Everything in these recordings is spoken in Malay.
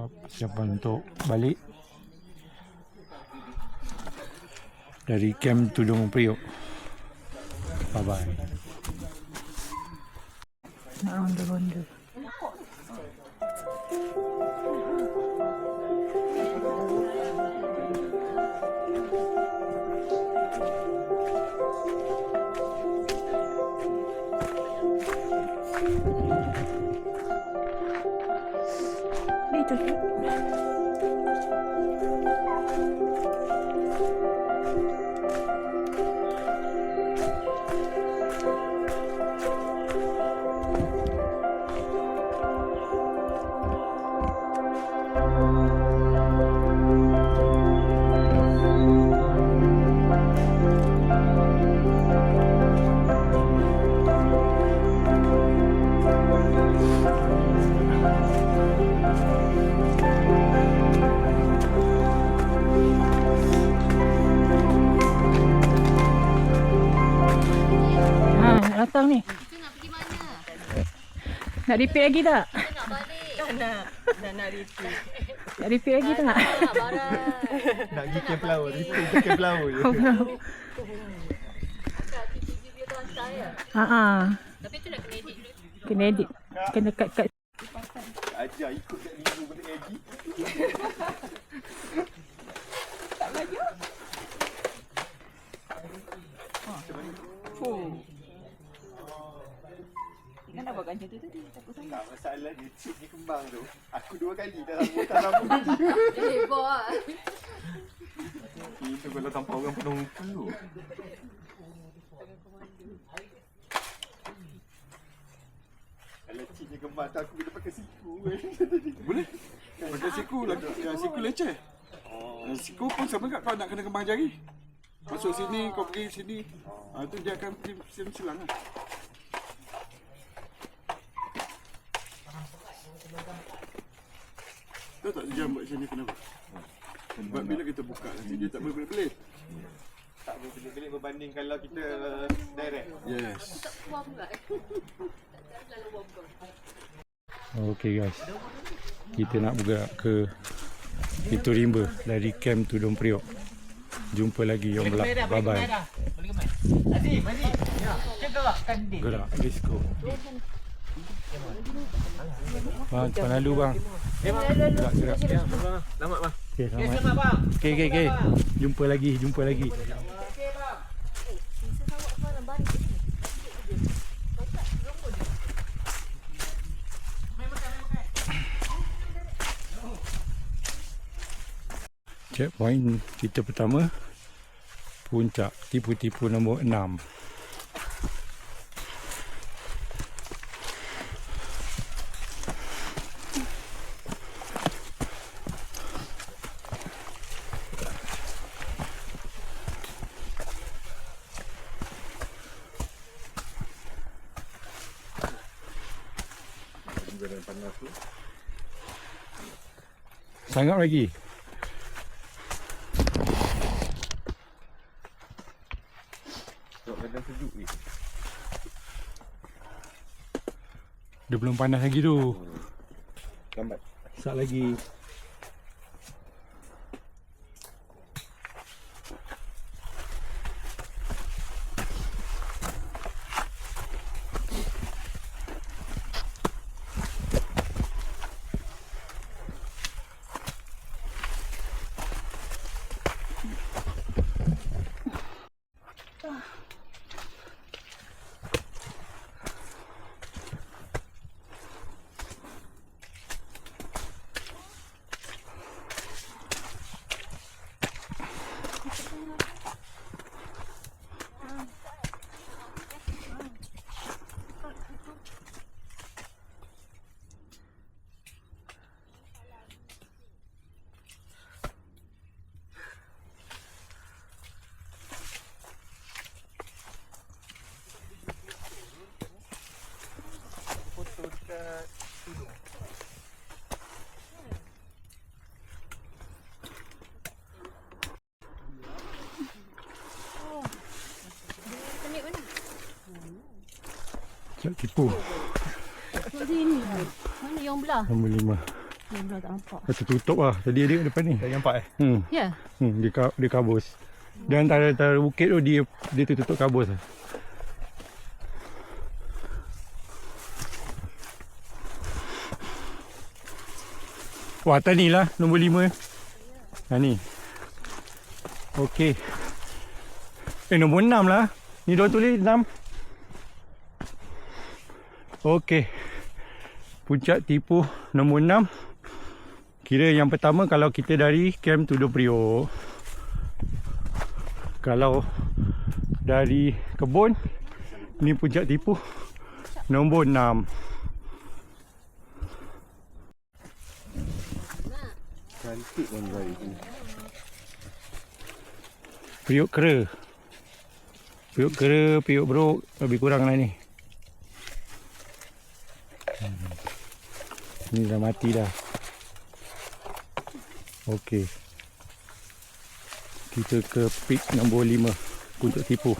buat persiapan untuk balik dari camp Tudung Priok. Bye bye. Nak ronda-ronda. Dito. Ha, nak datang ni. Kita nak pergi mana? Nak repeat lagi tak? Kita nak balik. nak nak nak repeat. Nak repeat lagi tak? Nak barang. Nak pergi camp laut, repeat je camp laut je. Kat TV dia tu hantar ya. Ha ah. Tapi tu nak kena edit dulu. Kena edit. Kena kat kat Ajar ikut kat minggu benda edit. Kan dah buat macam tu tadi. Takut sangat. Tak masalah dia cip ni kembang tu. Aku dua kali dah rambut tak rambut ni. Eh, bawa. Itu kalau tanpa orang penunggu tu. Kalau cipnya kembang tu aku kena pakai siku. Boleh? Pakai siku lagi ya, siku leceh. Oh. Siku pun sama kat kau nak kena kembang jari. Masuk sini, kau pergi sini. Ah tu dia akan pergi silang-silang lah. Tahu tak jam buat sini kenapa? Sebab bila kita buka nanti dia tak boleh belit-belit. Tak boleh belit-belit berbanding kalau kita direct. Yes. Buang pula. Tak selalu buang kau. Okay guys. Kita nak bergerak ke Pintu Rimba dari camp Tudung Priok. Jumpa lagi yang belak. Bye bye. Gerak. Let's go. Bang, cepat lalu bang. Gerak, gerak. Selamat bang. Okay, selamat. Okay, okay, okay. Jumpa lagi, jumpa lagi. Checkpoint kita pertama Puncak tipu-tipu nombor 6 Sangat lagi Sebab kadang sejuk ni. Dia belum panas lagi tu Lambat. Sat lagi tipu Kat sini. Mana yang belah? Nombor 5 Memang tak nampak. Macam tutup lah. Tadi dia depan ni. Tak nampak eh? Hmm. Ya. Hmm, dia, ka- dia kabus. Dia antara, antara bukit tu dia dia tu tutup kabus lah. Wah, atas ni lah nombor lima. Ha ni. Okey. Eh, nombor enam lah. Ni dia tulis enam. Okey. Puncak tipu nombor enam. Kira yang pertama kalau kita dari Camp Tudor Priok. Kalau dari kebun ni puncak tipu nombor 6. Cantik pun dari ni. Priok kera. Priok kera, priok beruk lebih kurang lah ni. Hmm. Ni dah mati dah. Okey. Kita ke peak nombor 5 untuk tipu.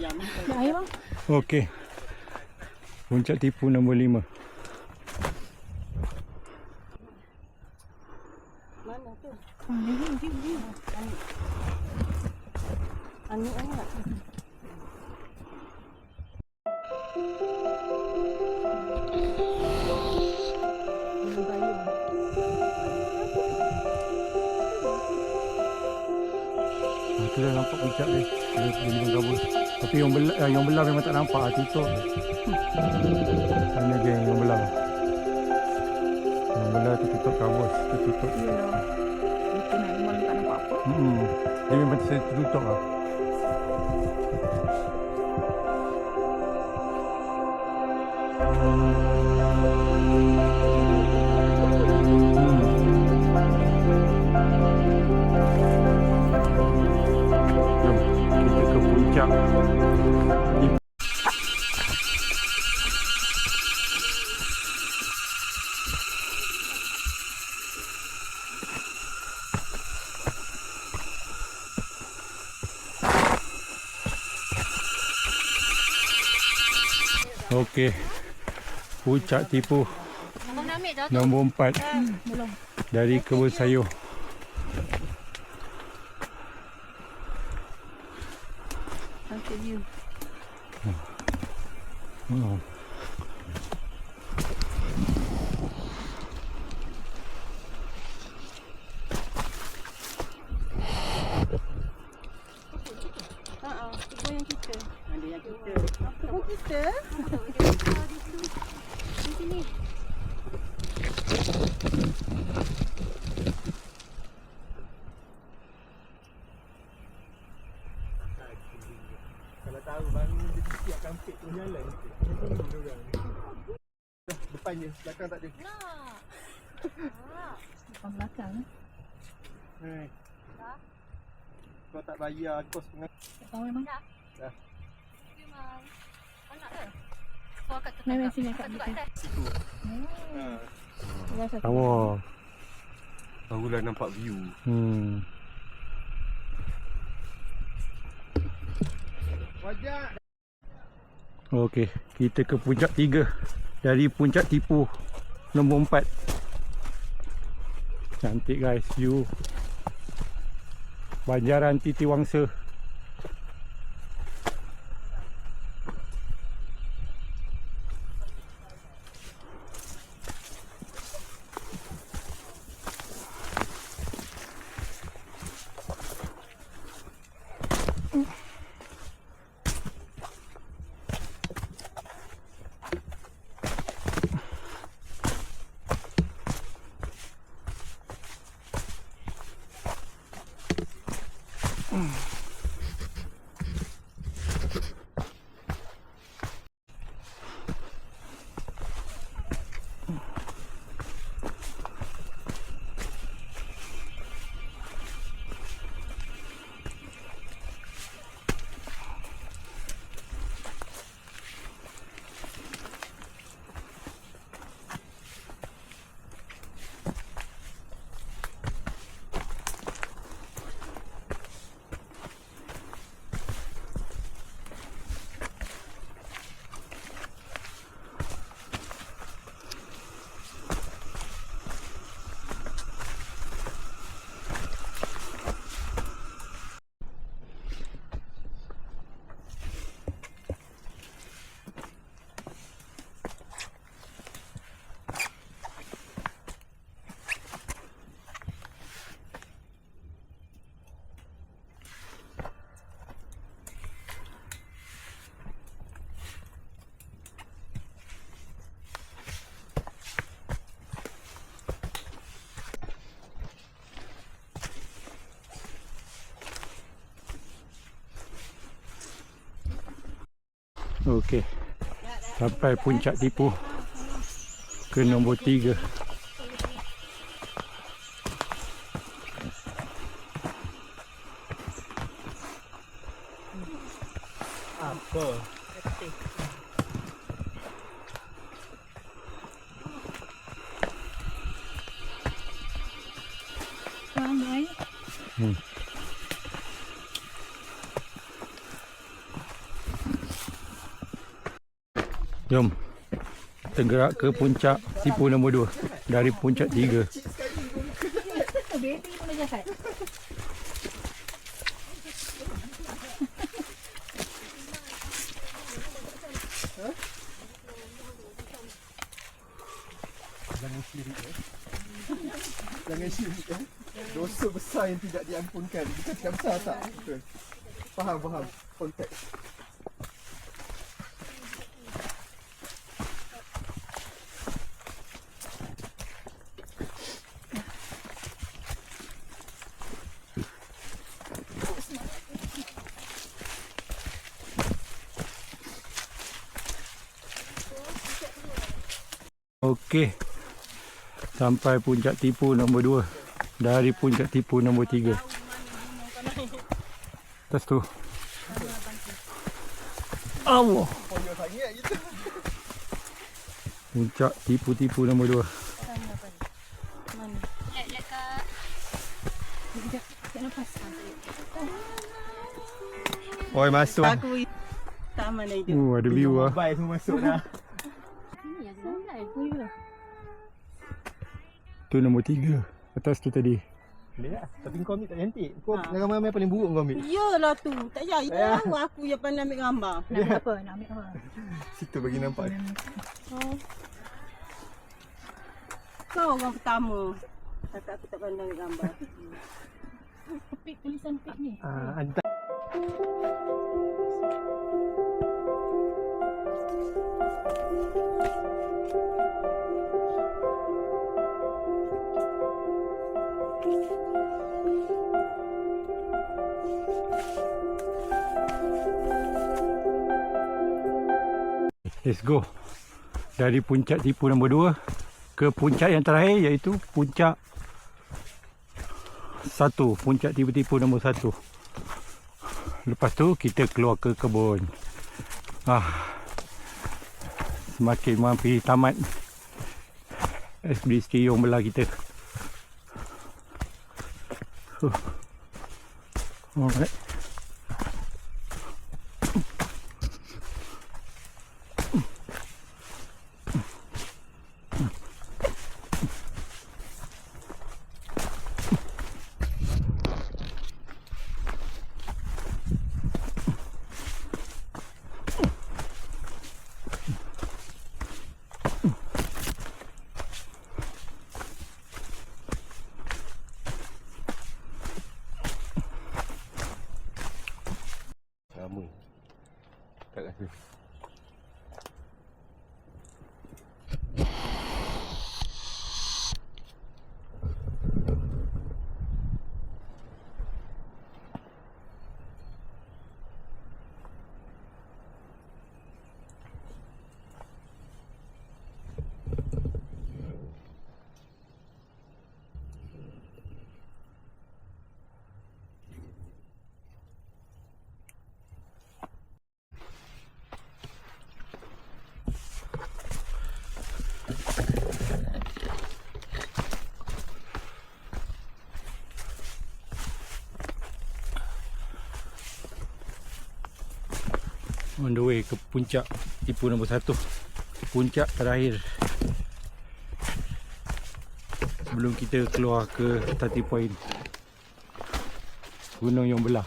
Nak air bang? Okey. Puncak tipu nombor 5. Ah, tu dah nampak puncak dia. Dia dia dengan kabut. Tapi yang belah, eh, yang belah memang tak nampak. Ah, tutup. Sana dia yang belah. Yang belah tu tutup kabut. Tu tutup. Ya. Kita nak memang tak nampak apa. Hmm. Dia memang tertutup lah. Jom puncak. Okey. Puncak tipu nombor 4 dari kebun sayur. Cantik view. Hmm. Ada yang kita. Di sini. Kalau tahu baru dia siap kampit tu jalan. Depan je, belakang tak ada. Nak. Depan belakang. eh. Hai. Kau tak bayar kos pengajar. Tak tahu memang. Memang. Kau nak ke? Kau akan tertangkap. sini, Kak, Kat kita. atas. Ha. Dah satu. Tawa. Barulah nampak view. Hmm. Wajah. Okey, kita ke puncak 3 dari puncak tipu nombor 4 cantik guys. View banjaran titi wangsa. Mm-hmm. Okey. Sampai puncak tipu ke nombor tiga. Apa? Ramai. Jom. Tergerak ke puncak tipu nombor dua. Dari puncak tiga. Baby pun dah jahat. Jangan syirik eh. Dosa besar yang tidak diampunkan. Bukan tidak besar tak? Faham, faham. Konteks. Okey. Sampai puncak tipu nombor dua. Dari puncak tipu nombor tiga. Atas tu. Allah. Puncak tipu-tipu nombor dua. Lihat, lihat kat Tak nafas. Oi, masuk. Aku taman itu. Oh, ada view ah. Bye semua masuk dah. Oh, ya. Tu nombor tiga. Atas tu tadi. Boleh tak? Tapi kau ambil tak cantik. Kau Ha. ramai-ramai paling buruk kau ambil. Iyalah tu. Tak payah. Itu tahu aku yang pandai ambil gambar. Nak ambil apa? Nak ambil apa? Situ bagi nampak. Kau orang pertama. Kata aku tak pandai ambil gambar. Pik tulisan pik ni. Ah, ada Let's go. Dari puncak tipu nombor dua ke puncak yang terakhir iaitu puncak satu. Puncak tipu-tipu nombor satu. Lepas tu kita keluar ke kebun. Ah, semakin mampir tamat ekspedisi yang belah kita. Alright. Tak rasa. On the way ke puncak tipu nombor satu. Puncak terakhir. Sebelum kita keluar ke starting point. Gunung yang belah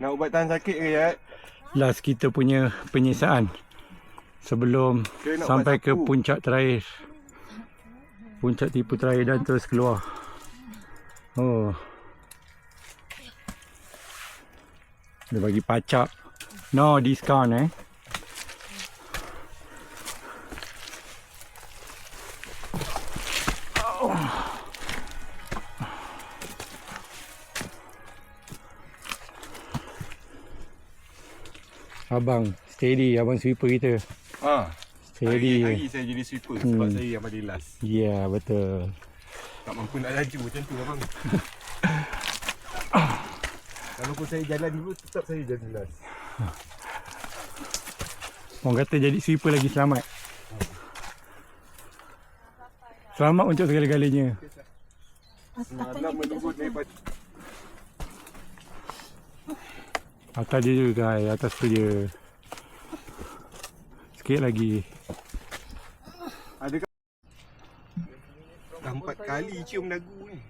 Nak ubat tahan sakit ke ya? Last kita punya penyiasaan sebelum nak sampai ke sapu? puncak terakhir. Puncak tipu terakhir dan terus keluar. Oh. Dia bagi pacak. No discount eh. Abang, steady abang sweeper kita. Ha. Steady. Hari-hari saya jadi sweeper sebab Hmm. saya yang paling last. Ya, yeah, betul. Tak mampu nak laju macam tu abang. Walaupun saya jalan dulu tetap saya jadi last. Orang kata jadi sweeper lagi selamat. Selamat untuk segala-galanya. Semalam menunggu daripada Atas dia juga guys, atas tu je. Sikit lagi. Ada Dah empat kali cium dagu ni.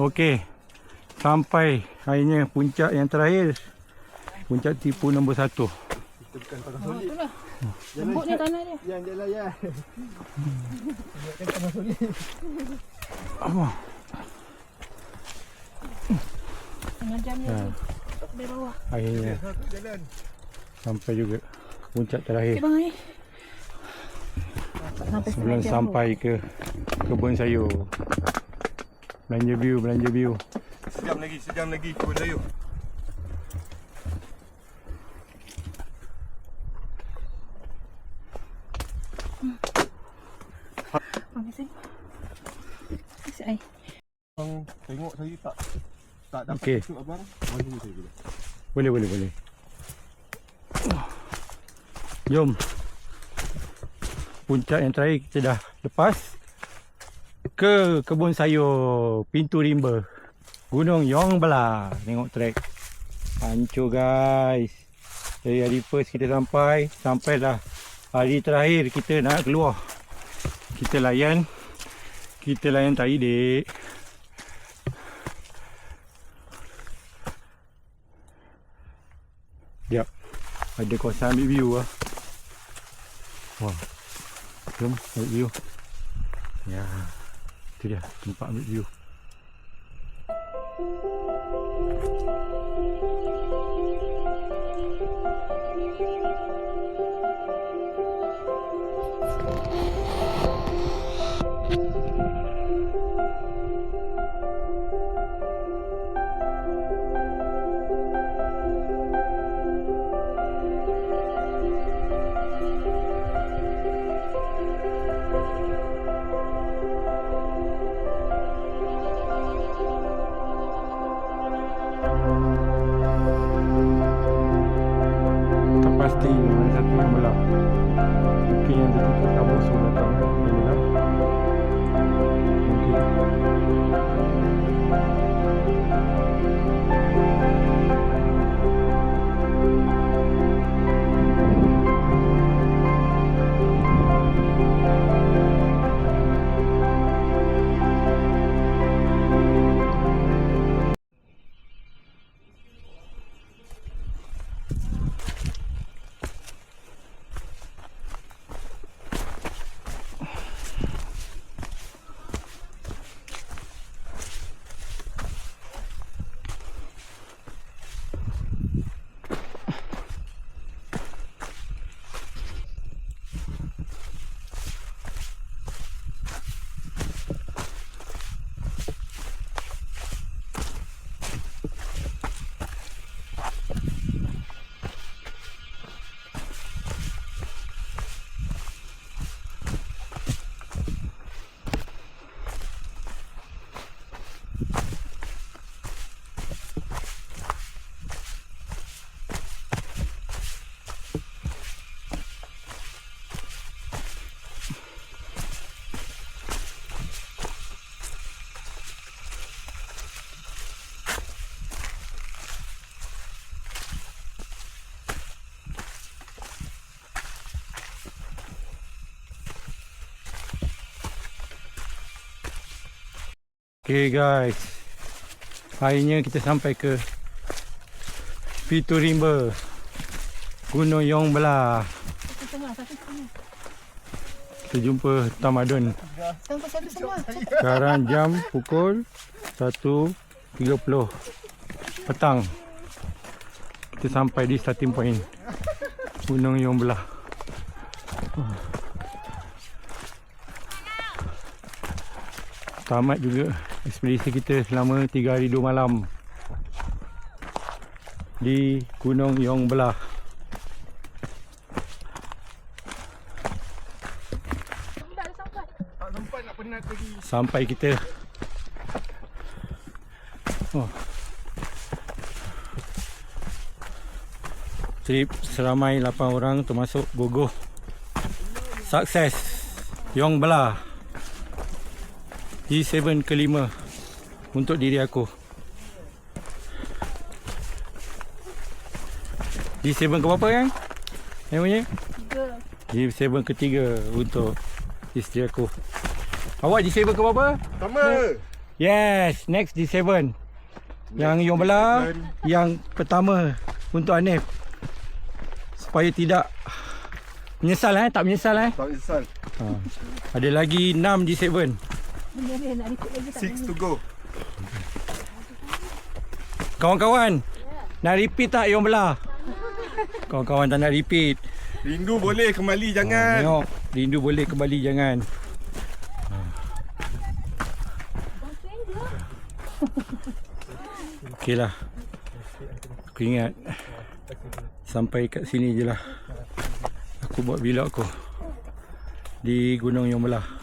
Okey. Sampai akhirnya puncak yang terakhir. Puncak tipu nombor satu. Kita bukan tanah Oh, solid. itulah. Lembut ni tanah dia. Yang je lah ya. Apa? Tengah jam dia. Ya. Dari bawah. Akhirnya Satu jalan. sampai juga ke puncak terakhir. Okay, bang eh. Sampai Sebelum sampai ke kebun sayur. Belanja view, belanja view. Sejam lagi, sejam lagi kebun sayur. Sini. Kasi ai. Abang tengok saya tak tak dapat Okey. masuk abang. Abang tunggu saya dulu. Boleh, boleh, boleh. Jom. Puncak yang terakhir kita dah lepas. Ke kebun sayur Pintu Rimba. Gunung Yong Bala. Tengok trek. Hancur guys. Dari hari first kita sampai. Sampailah hari terakhir kita nak keluar. Kita layan. Kita layan tahi dek. Jap. Ada kawasan ambil view lah. Wah. Jom ambil view. Ya. Itu dia tempat ambil view. Tak Okay guys. Akhirnya kita sampai ke Pitu Rimba. Gunung Yong Belah. Kita jumpa tamadun. Sekarang jam pukul 1.30 petang. Kita sampai di starting point Gunung Yong Belah. Tamat juga ekspedisi kita selama 3 hari 2 malam di Gunung Yong Belah. Sampai kita. Oh. trip seramai 8 orang termasuk Gogo sukses. Yong Belah. G7 kelima untuk diri aku G7 ke berapa kan? Namanya? Tiga. G7 ketiga untuk isteri aku Awak G7 ke berapa? Sama. Yes, next D7. Yang Yong Belah, yang pertama untuk Anif. Supaya tidak menyesal eh, tak menyesal eh. Tak menyesal. Ha. Ada lagi 6 D7. Benda dia nak ikut lagi tak Six to go. Kawan-kawan, nak repeat tak Yong Belah? Kawan-kawan tak nak repeat. Rindu boleh kembali Ha, jangan. tengok, rindu boleh kembali jangan. Okey lah. Aku ingat sampai kat sini je lah. Aku buat vlog aku di Gunung Yang Belah.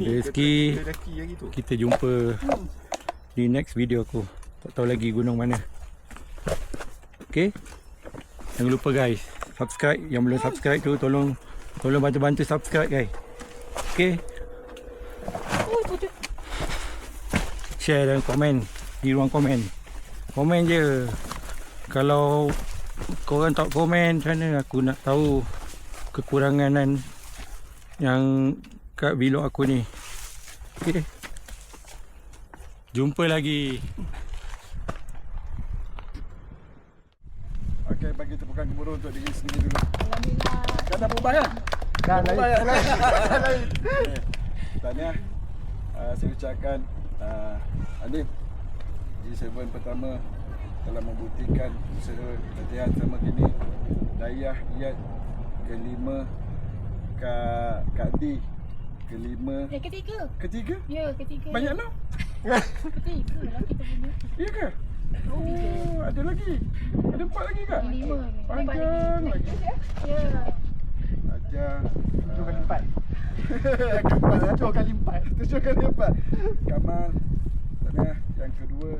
Ada rezeki kita jumpa di next video aku. Tak tahu lagi gunung mana. Okay. Jangan lupa guys, subscribe. Yang belum subscribe tu tolong tolong bantu-bantu subscribe guys. Okay. Share dan komen di ruang komen. Komen je. Kalau korang tak komen macam mana aku nak tahu kekurangan dan yang kat vlog aku ni. Okay. Jumpa lagi. Okey, bagi tepukan gemuruh untuk diri sendiri dulu. Alhamdulillah. Kan dah berubah kan? Dah lain. lain. Tahniah. Uh, saya ucapkan uh, Alif G7 pertama telah membuktikan usaha latihan sama kini Dayah Iyad kelima Kak Kak Di kelima. Eh, ketiga. ketiga? Ya, ketiga. banyak no Ketiga lah kita punya. ya ke? Oh ada lagi. Ada empat lagi kak Lima. panjang lagi. Ya. ajar Tujuh kali empat. Keempat Tujuh kali empat. Tujuh kali empat. Kamal Tahniah Yang kedua